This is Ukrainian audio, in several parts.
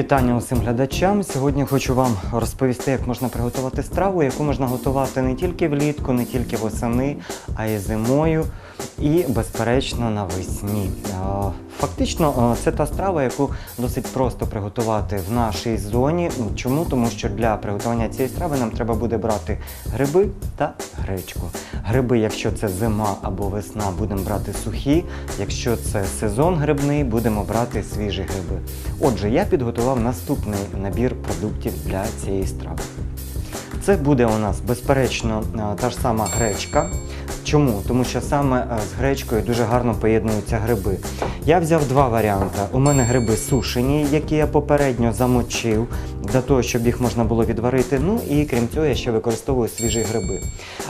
Вітання усім глядачам. Сьогодні хочу вам розповісти, як можна приготувати страву, яку можна готувати не тільки влітку, не тільки восени, а й зимою і, безперечно, навесні. Фактично, е, це та страва, яку досить просто приготувати в нашій зоні. Чому? Тому що для приготування цієї страви нам треба буде брати гриби та гречку. Гриби, якщо це зима або весна, будемо брати сухі. Якщо це сезон грибний, будемо брати свіжі гриби. Отже, я підготував наступний набір продуктів для цієї страви. Це буде у нас, безперечно, е, та ж сама гречка. Чому? Тому що саме е, з гречкою дуже гарно поєднуються гриби. Я взяв два варіанти. У мене гриби сушені, які я попередньо замочив для того, щоб їх можна було відварити. Ну і крім цього, я ще використовую свіжі гриби.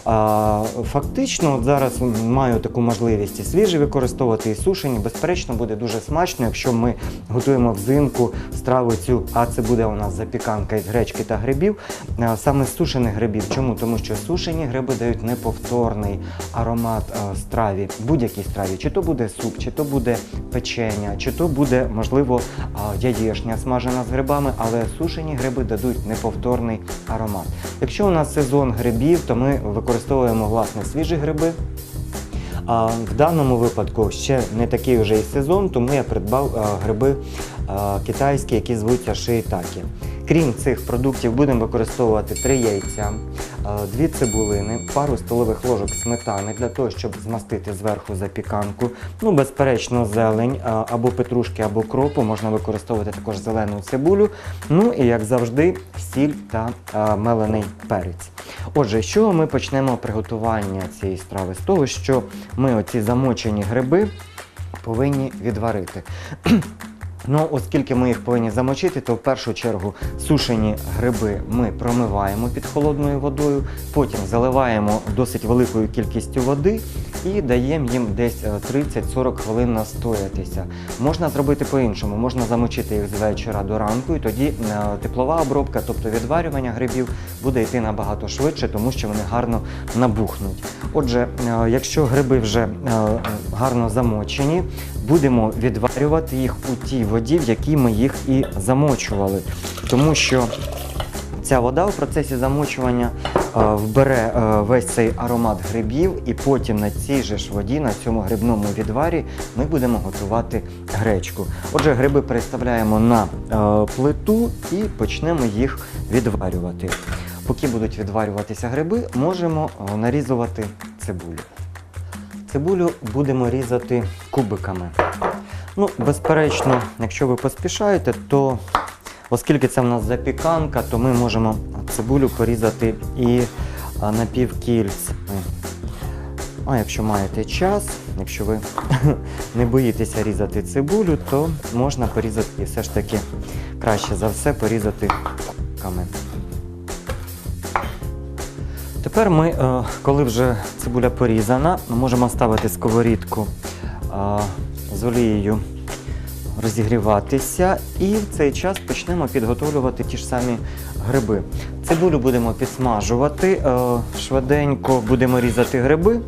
А, фактично, от зараз маю таку можливість і свіжі використовувати, і сушені. Безперечно, буде дуже смачно, якщо ми готуємо взимку страву цю, а це буде у нас запіканка із гречки та грибів. а, Саме з сушених грибів. Чому? Тому що сушені гриби дають неповторний аромат а, страві, будь-якій страві. Чи то буде суп, чи то буде печення, чи то буде, можливо, а, яєшня смажена з грибами, але сушені гриби дадуть неповторний аромат. Якщо у нас сезон грибів, то ми використовуємо власне свіжі гриби. А в даному випадку ще не такий вже і сезон, тому я придбав а, гриби китайські, які звуться шиїтакі. Крім цих продуктів, будемо використовувати три яйця, а, дві цибулини, пару столових ложок сметани для того, щоб змастити зверху запіканку. Ну, безперечно, зелень або петрушки, або кропу. Можна використовувати також зелену цибулю. Ну і як завжди, сіль та мелений перець. Отже, з чого ми почнемо приготування цієї страви? З того, що ми оці замочені гриби повинні відварити. Ну, оскільки ми їх повинні замочити, то в першу чергу сушені гриби ми промиваємо під холодною водою, потім заливаємо досить великою кількістю води і даємо їм десь е, 30-40 хвилин настоятися. Можна зробити по-іншому, можна замочити їх з вечора до ранку, і тоді е, теплова обробка, тобто відварювання грибів, буде йти набагато швидше, тому що вони гарно набухнуть. Отже, е, якщо гриби вже е, гарно замочені, будемо відварювати їх у тій воді, в якій ми їх і замочували. Тому що ця вода у процесі замочування е, вбере е, весь цей аромат грибів, і потім на цій же ж воді, на цьому грибному відварі, ми будемо готувати гречку. Отже, гриби переставляємо на е, плиту і почнемо їх відварювати. Поки будуть відварюватися гриби, можемо нарізувати цибулю. Цибулю будемо різати кубиками. Ну, безперечно, якщо ви поспішаєте, то оскільки це в нас запіканка, то ми можемо цибулю порізати і а, напівкільцями. А якщо маєте час, якщо ви не боїтеся різати цибулю, то можна порізати і все ж таки краще за все порізати кубиками. Тепер ми, е, коли вже цибуля порізана, можемо ставити сковорідку з олією розігріватися і в цей час почнемо підготовлювати ті ж самі гриби. Цибулю будемо підсмажувати, е, швиденько будемо різати гриби,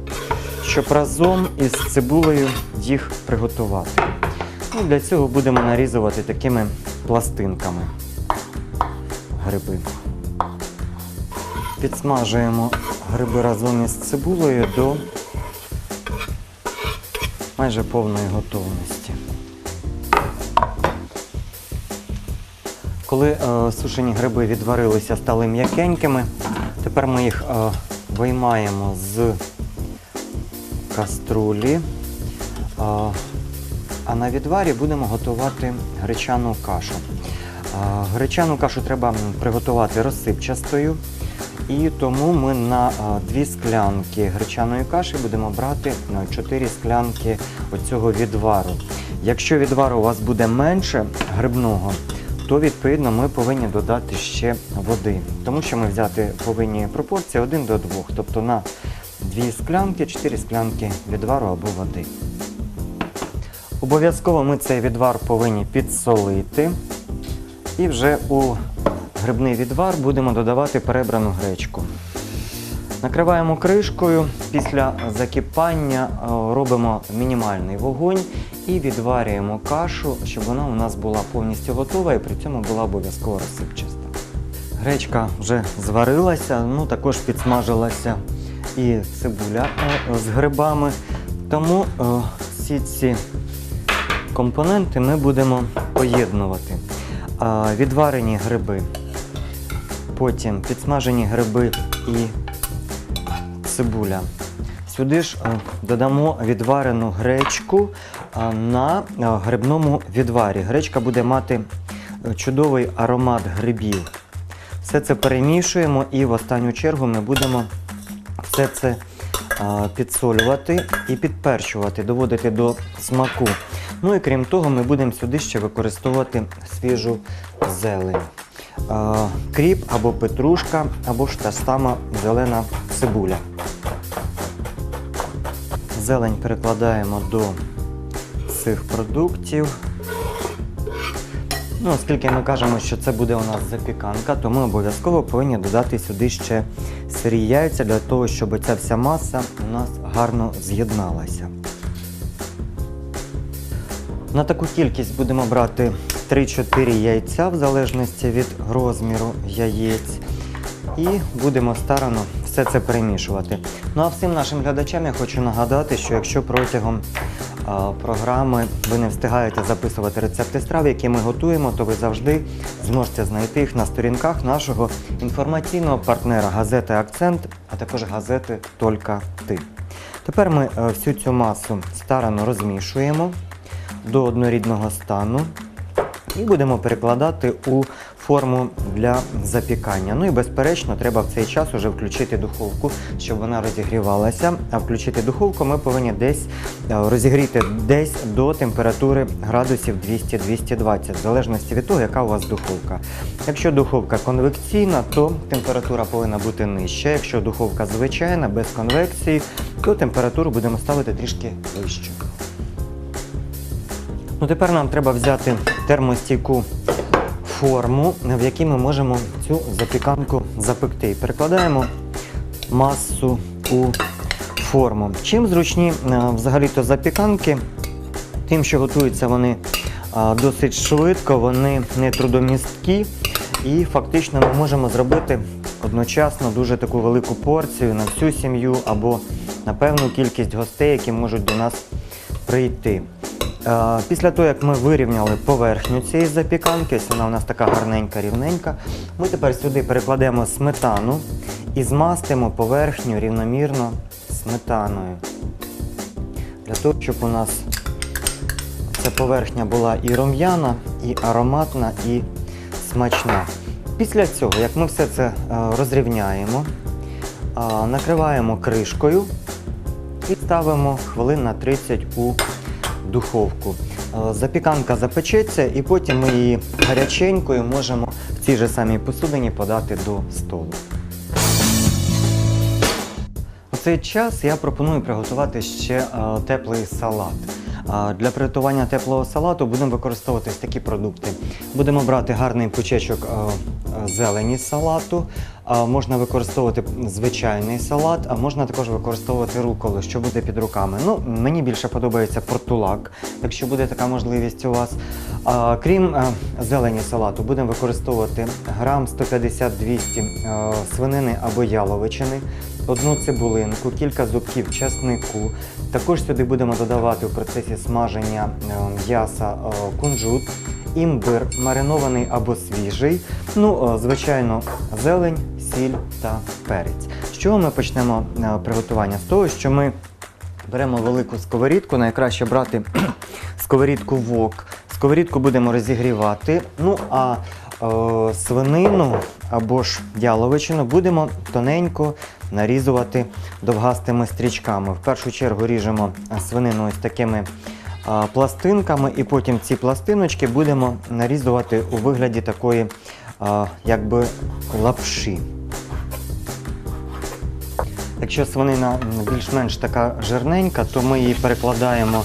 щоб разом із цибулею їх приготувати. Ну, для цього будемо нарізувати такими пластинками гриби. Підсмажуємо гриби разом із цибулею до майже повної готовності. Коли е, сушені гриби відварилися, стали м'якенькими, тепер ми їх е, виймаємо з каструлі. Е, а на відварі будемо готувати гречану кашу. Гречану кашу треба приготувати розсипчастою. І тому ми на дві склянки гречаної каші будемо брати 4 склянки оцього відвару. Якщо відвару у вас буде менше грибного, то відповідно ми повинні додати ще води. Тому що ми взяти повинні пропорції 1 до 2, тобто на 2 склянки 4 склянки відвару або води. Обов'язково ми цей відвар повинні підсолити. І вже у грибний відвар будемо додавати перебрану гречку. Накриваємо кришкою. Після закипання е, робимо мінімальний вогонь і відварюємо кашу, щоб вона у нас була повністю готова і при цьому була обов'язково розсипчаста. Гречка вже зварилася, ну також підсмажилася і цибуля е, з грибами. Тому е, всі ці компоненти ми будемо поєднувати. Відварені гриби, потім підсмажені гриби і цибуля. Сюди ж е, додамо відварену гречку е, на е, грибному відварі. Гречка буде мати чудовий аромат грибів. Все це перемішуємо і в останню чергу ми будемо все це підсолювати і підперчувати, доводити до смаку. Ну і крім того, ми будемо сюди ще використовувати свіжу зелень. Кріп або петрушка, або ж та сама зелена цибуля. Зелень перекладаємо до цих продуктів. Ну, оскільки ми кажемо, що це буде у нас запіканка, то ми обов'язково повинні додати сюди ще сирі яйця для того, щоб ця вся маса у нас гарно з'єдналася. На таку кількість будемо брати 3-4 яйця в залежності від розміру яєць. І будемо старано все це перемішувати. Ну а всім нашим глядачам я хочу нагадати, що якщо протягом програми ви не встигаєте записувати рецепти страв, які ми готуємо, то ви завжди зможете знайти їх на сторінках нашого інформаційного партнера газети Акцент, а також газети Толька Ти. Тепер ми е, всю цю масу старано розмішуємо до однорідного стану і будемо перекладати у форму для запікання. Ну і безперечно, треба в цей час уже включити духовку, щоб вона розігрівалася. А включити духовку ми повинні десь е, розігріти десь до температури градусів 200-220, в залежності від того, яка у вас духовка. Якщо духовка конвекційна, то температура повинна бути нижча. Якщо духовка звичайна, без конвекції, то температуру будемо ставити трішки вищу. Ну, тепер нам треба взяти термостійку форму, в якій ми можемо цю запіканку запекти. Перекладаємо масу у форму. Чим зручні е, взагалі-то запіканки, тим, що готуються вони досить швидко, вони не трудомісткі, і фактично ми можемо зробити одночасно дуже таку велику порцію на всю сім'ю або на певну кількість гостей, які можуть до нас прийти. Е, Після того, як ми вирівняли поверхню цієї запіканки, ось вона у нас така гарненька, рівненька, ми тепер сюди перекладемо сметану і змастимо поверхню рівномірно сметаною. Для того, щоб у нас ця поверхня була і рум'яна, і ароматна, і смачна. Після цього, як ми все це е, розрівняємо, е, накриваємо кришкою і ставимо хвилин на 30 у духовку. Е, Запіканка запечеться і потім ми її гаряченькою можемо в цій же самій посудині подати до столу. У цей час я пропоную приготувати ще е, теплий салат. Для приготування теплого салату будемо використовувати такі продукти. Будемо брати гарний пучечок е, зелені салату. Можна використовувати звичайний салат, а можна також використовувати руколу, що буде під руками. Ну, мені більше подобається портулак, якщо буде така можливість у вас. Крім е, зелені салату, будемо використовувати грам 150-200 е, свинини або яловичини, одну цибулинку, кілька зубків часнику. Також сюди будемо додавати у процесі смаження е, м'яса е, кунжут, імбир, маринований або свіжий. Ну, е, звичайно, зелень, сіль та перець. З чого ми почнемо приготування? З того, що ми беремо велику сковорідку, найкраще брати сковорідку вок. Сковорідку будемо розігрівати. Ну а е, свинину або ж яловичину будемо тоненько нарізувати довгастими стрічками. В першу чергу ріжемо е, свинину ось такими а, пластинками, і потім ці пластиночки будемо нарізувати у вигляді такої а, якби лапши. Якщо свинина більш-менш така жирненька, то ми її перекладаємо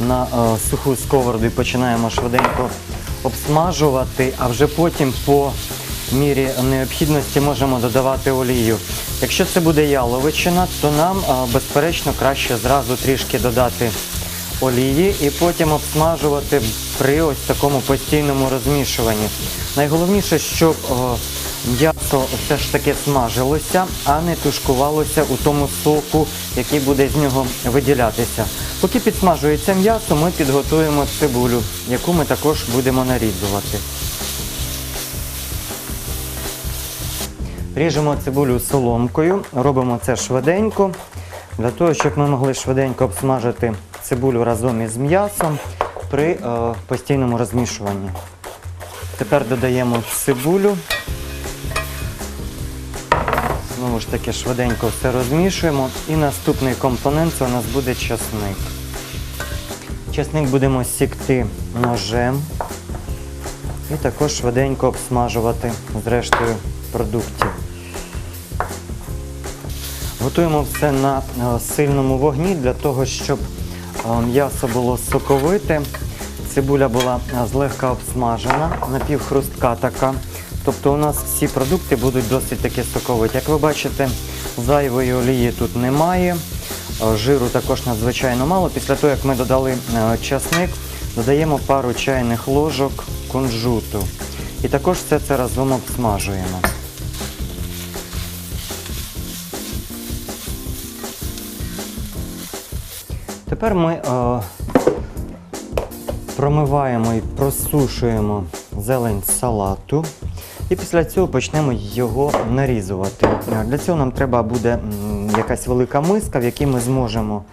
на е, суху сковороду і починаємо швиденько обсмажувати, а вже потім по мірі необхідності можемо додавати олію. Якщо це буде яловичина, то нам а, безперечно краще зразу трішки додати олії і потім обсмажувати при ось такому постійному розмішуванні. Найголовніше, щоб о, м'ясо все ж таки смажилося, а не тушкувалося у тому соку, який буде з нього виділятися. Поки підсмажується м'ясо, ми підготуємо цибулю, яку ми також будемо нарізувати. Ріжемо цибулю соломкою, робимо це швиденько, для того, щоб ми могли швиденько обсмажити цибулю разом із м'ясом при е, постійному розмішуванні. Тепер додаємо цибулю. Знову ж таки швиденько все розмішуємо. І наступний компонент це у нас буде часник. Часник будемо сікти ножем і також швиденько обсмажувати з рештою продуктів. Готуємо все на е, сильному вогні для того, щоб е, м'ясо було соковите. Цибуля була е, злегка обсмажена, напівхрустка така. Тобто у нас всі продукти будуть досить таки соковиті. Як ви бачите, зайвої олії тут немає. Е, Жиру також надзвичайно мало. Після того, як ми додали е, часник, додаємо пару чайних ложок кунжуту. І також все це разом обсмажуємо. Тепер ми е, промиваємо і просушуємо зелень салату. І після цього почнемо його нарізувати. Е, Для цього нам треба буде якась велика миска, в якій ми зможемо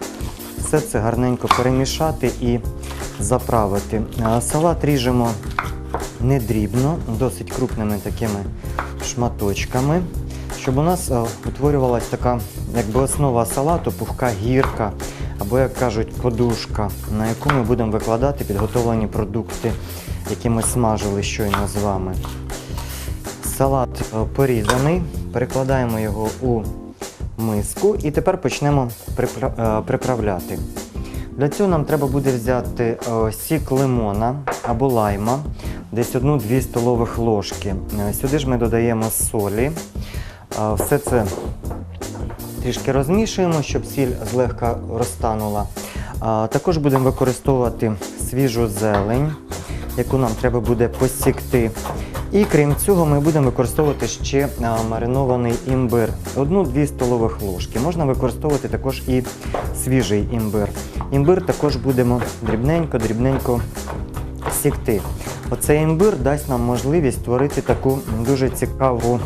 все це гарненько перемішати і заправити. Е, Салат ріжемо не дрібно, досить крупними такими шматочками, щоб у нас е, утворювалася така якби основа салату, пухка гірка, або, як кажуть, подушка, на яку ми будемо викладати підготовлені продукти, які ми смажили щойно з вами. Салат е, порізаний, перекладаємо його у миску і тепер почнемо е, приправляти. Для цього нам треба буде взяти е, сік лимона або лайма, десь 1-2 столових ложки. Е, Сюди ж ми додаємо солі. Все це трішки розмішуємо, щоб сіль злегка розтанула. Також будемо використовувати свіжу зелень, яку нам треба буде посікти. І крім цього, ми будемо використовувати ще маринований імбир. Одну-дві столових ложки. Можна використовувати також і свіжий імбир. Імбир також будемо дрібненько-дрібненько сікти. Оцей імбир дасть нам можливість створити таку дуже цікаву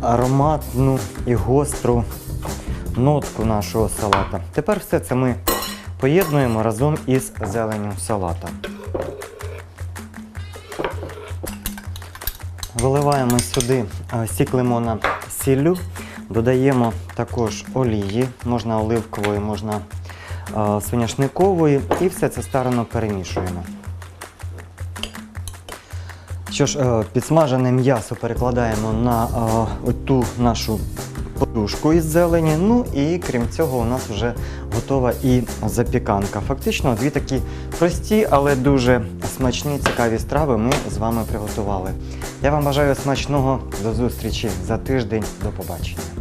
ароматну і гостру нотку нашого салата. Тепер все це ми поєднуємо разом із зеленню салата. Виливаємо сюди е, сік лимона сіллю, додаємо також олії, можна оливкової, можна е, соняшникової, і все це старано перемішуємо. Що ж, е, підсмажене м'ясо перекладаємо на ту нашу подушку із зелені. Ну і крім цього, у нас вже готова і запіканка. Фактично, дві такі прості, але дуже смачні, цікаві страви ми з вами приготували. Я вам бажаю смачного до зустрічі за тиждень. До побачення.